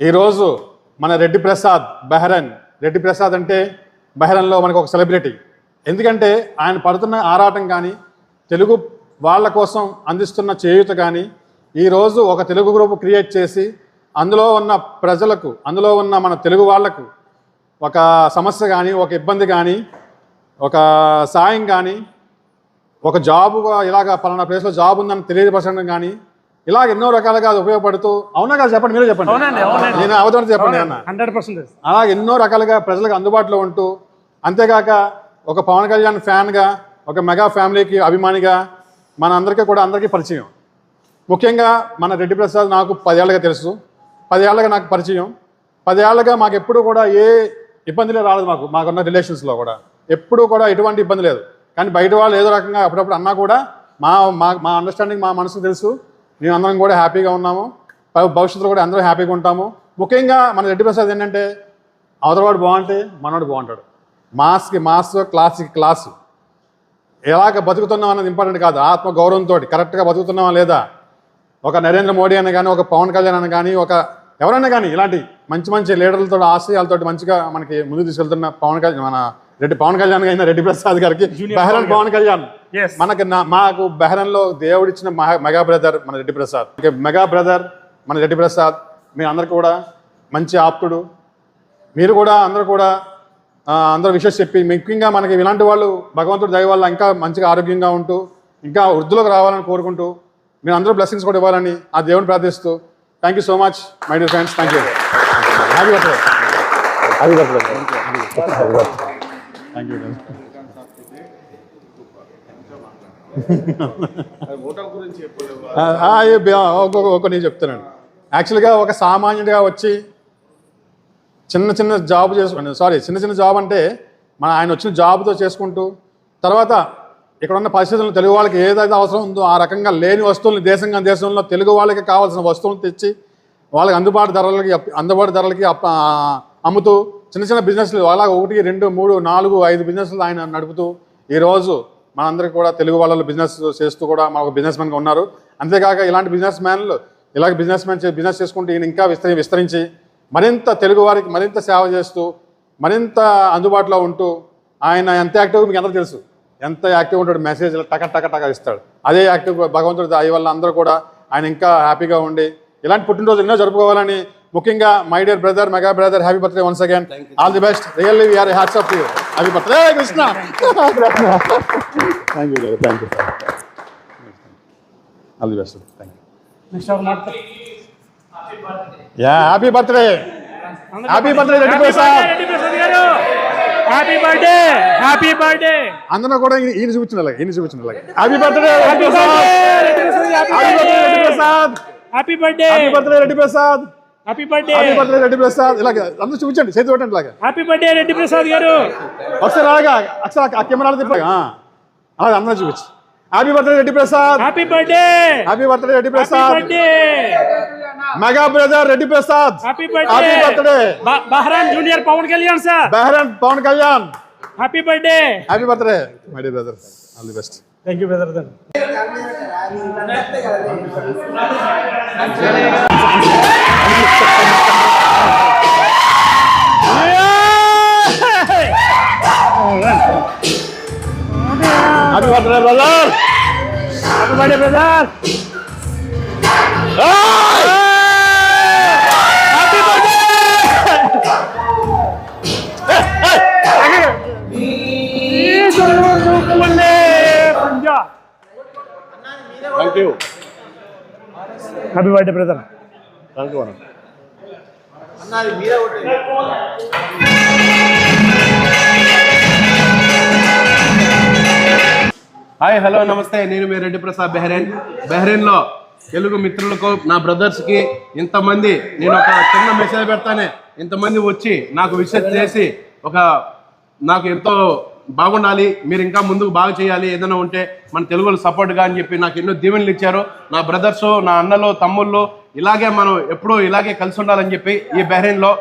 ఈరోజు మన రెడ్డి ప్రసాద్ బెహరన్. రెడ్డి ప్రసాద్ అంటే బెహరన్లో మనకు ఒక సెలబ్రిటీ. ఎందుకంటే ఆయన పడుతున్న ఆరాటం కానీ తెలుగు వాళ్ళ కోసం అందిస్తున్న చేయూత కానీ ఈరోజు ఒక తెలుగు గ్రూప్ క్రియేట్ చేసి అందులో ఉన్న ప్రజలకు అందులో ఉన్న మన తెలుగు వాళ్ళకు ఒక సమస్య కానీ ఒక ఇబ్బంది కానీ ఒక సాయం కానీ ఒక జాబ్ ఇలాగ పలానా ప్లేస్లో జాబ్ ఉందని తెలియపరచడం కానీ ఇలాగ ఎన్నో రకాలుగా అది ఉపయోగపడుతూ అవునా కాదు చెప్పండి మీరే చెప్పండి. నేను అవతరణ చెప్పండి అన్న హండ్రెడ్ పర్సెంటేజ్ అలా ఎన్నో రకాలుగా ప్రజలకు అందుబాటులో ఉంటూ అంతేకాక ఒక పవన్ కళ్యాణ్ ఫ్యాన్గా ఒక మెగా ఫ్యామిలీకి అభిమానిగా మన అందరికీ కూడా అందరికీ పరిచయం. ముఖ్యంగా మన రెడ్డి ప్రసాద్ నాకు పదేళ్ళగా తెలుసు. పదేళ్ళగా నాకు పరిచయం. పదేళ్ళగా మాకు ఎప్పుడు కూడా ఏ ఇబ్బంది రాలేదు మాకు మాకున్న రిలేషన్స్లో కూడా. ఎప్పుడూ కూడా ఎటువంటి ఇబ్బంది లేదు. కానీ బయట వాళ్ళు ఏదో రకంగా అప్పుడప్పుడు అన్నా కూడా మా మా మా అండర్స్టాండింగ్ మా మనసుకు తెలుసు. మేము అందరం కూడా హ్యాపీగా ఉన్నాము. భవిష్యత్తులో కూడా అందరూ హ్యాపీగా ఉంటాము. ముఖ్యంగా మన రెడ్డి ప్రసాద్ ఏంటంటే అవతలవాడు బాగుంటే మనవాడు బాగుంటాడు. మాస్కి మాస్ క్లాస్కి క్లాసు. ఎలాగ బతుకుతున్నాం అన్నది ఇంపార్టెంట్ కాదు. ఆత్మ గౌరవంతో కరెక్ట్గా బతుకుతున్నావా లేదా? ఒక నరేంద్ర మోడీ అని కానీ ఒక పవన్ కళ్యాణ్ అని కానీ ఒక ఎవరైనా కానీ ఇలాంటి మంచి మంచి లీడర్లతో ఆశయాలతో మంచిగా మనకి ముందు తీసుకెళ్తున్న పవన్ కళ్యాణ్ మన రెడ్డి పవన్ కళ్యాణ్ అయిన రెడ్డి ప్రసాద్ గారికి బెహ్రన్ పవన్ కళ్యాణ్. Yes. మనకి నా- మాకు బెహ్రన్లో దేవుడిచ్చిన మహా- మెగా బ్రదర్ మన రెడ్డి ప్రసాద్. ఇక మెగా బ్రదర్ మన రెడ్డి ప్రసాద్. మీ అందరు కూడా మంచి ఆప్తుడు. మీరు కూడా అందరూ కూడా ఆ, అందరూ విషయం చెప్పి ముఖ్యంగా మనకి ఇలాంటి వాళ్ళు భగవంతుడి దయ వల్ల ఇంకా మంచిగా ఆరోగ్యంగా ఉంటూ ఇంకా వృద్ధులకు రావాలని కోరుకుంటూ మీరు అందరూ బ్లెస్సింగ్స్ కూడా ఇవ్వాలని ఆ దేవుని ప్రార్థిస్తూ thank you so much my dear friends thank you happy birthday happy birthday thank you ఒక నేను చెప్తున్నాను యాక్చువల్గా ఒక సామాన్యుడిగా వచ్చి చిన్న చిన్న జాబ్ చేసుకుని సారీ చిన్న చిన్న జాబ్ అంటే మన ఆయన వచ్చిన జాబ్తో చేసుకుంటూ తర్వాత ఇక్కడ ఉన్న పరిస్థితులను తెలుగు వాళ్ళకి ఏదైతే అవసరం ఉందో ఆ రకంగా లేని వస్తువులను దేశంగా దేశంలో తెలుగు వాళ్ళకి కావాల్సిన వస్తువులను తెచ్చి వాళ్ళకి అందుబాటు ధరలకి అందుబాటు ధరలకి అమ్ముతూ చిన్న చిన్న బిజినెస్లు అలా ఒకటి రెండు మూడు నాలుగు ఐదు బిజినెస్లు ఆయన నడుపుతూ ఈరోజు మనందరికీ కూడా తెలుగు వాళ్ళలో బిజినెస్ చేస్తూ కూడా మాకు బిజినెస్ మ్యాన్గా ఉన్నారు. అంతేకాక ఇలాంటి బిజినెస్ మ్యాన్లు ఇలాగ బిజినెస్ మ్యాన్ బిజినెస్ చేసుకుంటూ ఈయన ఇంకా విస్తరి విస్తరించి మరింత తెలుగు వారికి మరింత సేవ చేస్తూ మరింత అందుబాటులో ఉంటూ ఆయన ఎంత యాక్టివ్ మీకు అందరూ తెలుసు. ఎంత యాక్టివ్ ఉంటాడు మెసేజ్ టక టక టక ఇస్తాడు. అదే యాక్టివ్ భగవంతుడి దయ వల్ల అందరూ కూడా ఆయన ఇంకా హ్యాపీగా ఉండి ఇలాంటి పుట్టినరోజు ఎన్నో జరుపుకోవాలని ముఖ్యంగా my dear brother mega brother happy birthday once again. All the best. Really we are hats off you. Happy birthday. Krishna. Thank you thank you all the best thank you yeah happy birthday happy birthday Reddy Prasad Reddy Prasad garu. Happy birthday happy birthday అందరూ కూడా ఈయన- చూపించిన ఈయన చూపించిన happy birthday happy Reddy Prasad Reddy Prasad happy birthday Reddy Prasad happy birthday happy birthday Reddy Prasad happy birthday happy birthday Reddy Prasad ఇలాగ అందరూ చూపించండి చేతి పెట్టండి ఇలాగ. హ్యాపీ బర్త్డే రెడ్డి ప్రసాద్ గారు. ఒకసారి అలాగా ఒకసారి ఆ కెమెరాలు తిప్ప అలాగే అందరూ చూపించు happy birthday Reddy Prasad happy birthday happy birthday Reddy Prasad mega brother Reddy Prasad happy happy birthday birthday బహ్రాన్ junior Pawan Kalyan sir Bahrain Pawan Kalyan happy birthday happy birthday my dear brother all the best thank you brother আবি ভাটনা brother আবি ভাটনা brother Thank you. Happy birthday, brother. Thank you, Anna. Hi hello నమస్తే. నేను మీ రెడ్డి ప్రసాద్ బెహ్రెన్. బెహ్రెన్లో తెలుగు మిత్రులకు నా బ్రదర్స్కి ఇంతమంది నేను ఒక చిన్న మెసేజ్ పెడతానే. ఇంతమంది వచ్చి నాకు విషయం చేసి ఒక నాకు ఎంతో బాగుండాలి మీరు ఇంకా ముందుకు బాగా చేయాలి ఏదైనా ఉంటే మన తెలుగులో సపోర్ట్గా అని చెప్పి నాకు ఎన్నో దీవెనలు ఇచ్చారు. నా బ్రదర్స్ నా అన్నలు తమ్ముళ్ళు ఇలాగే మనం ఎప్పుడూ ఇలాగే కలిసి ఉండాలని చెప్పి ఈ బెహ్రెన్లో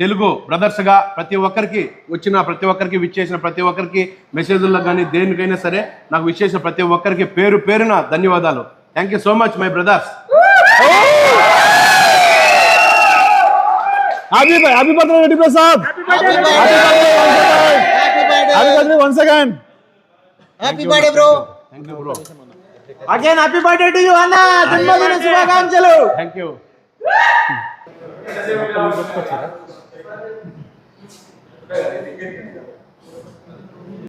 తెలుగు బ్రదర్స్గా ప్రతి ఒక్కరికి వచ్చిన ప్రతి ఒక్కరికి విచ్చేసిన ప్రతి ఒక్కరికి మెసేజ్ల్లో కానీ దేనికైనా సరే నాకు విచ్చేసిన ప్రతి ఒక్కరికి పేరు పేరున ధన్యవాదాలు. Thank you so much my brothers happy happy happy శుభాకాంక్షలు థ్యాంక్ యూ Beraber yetkili.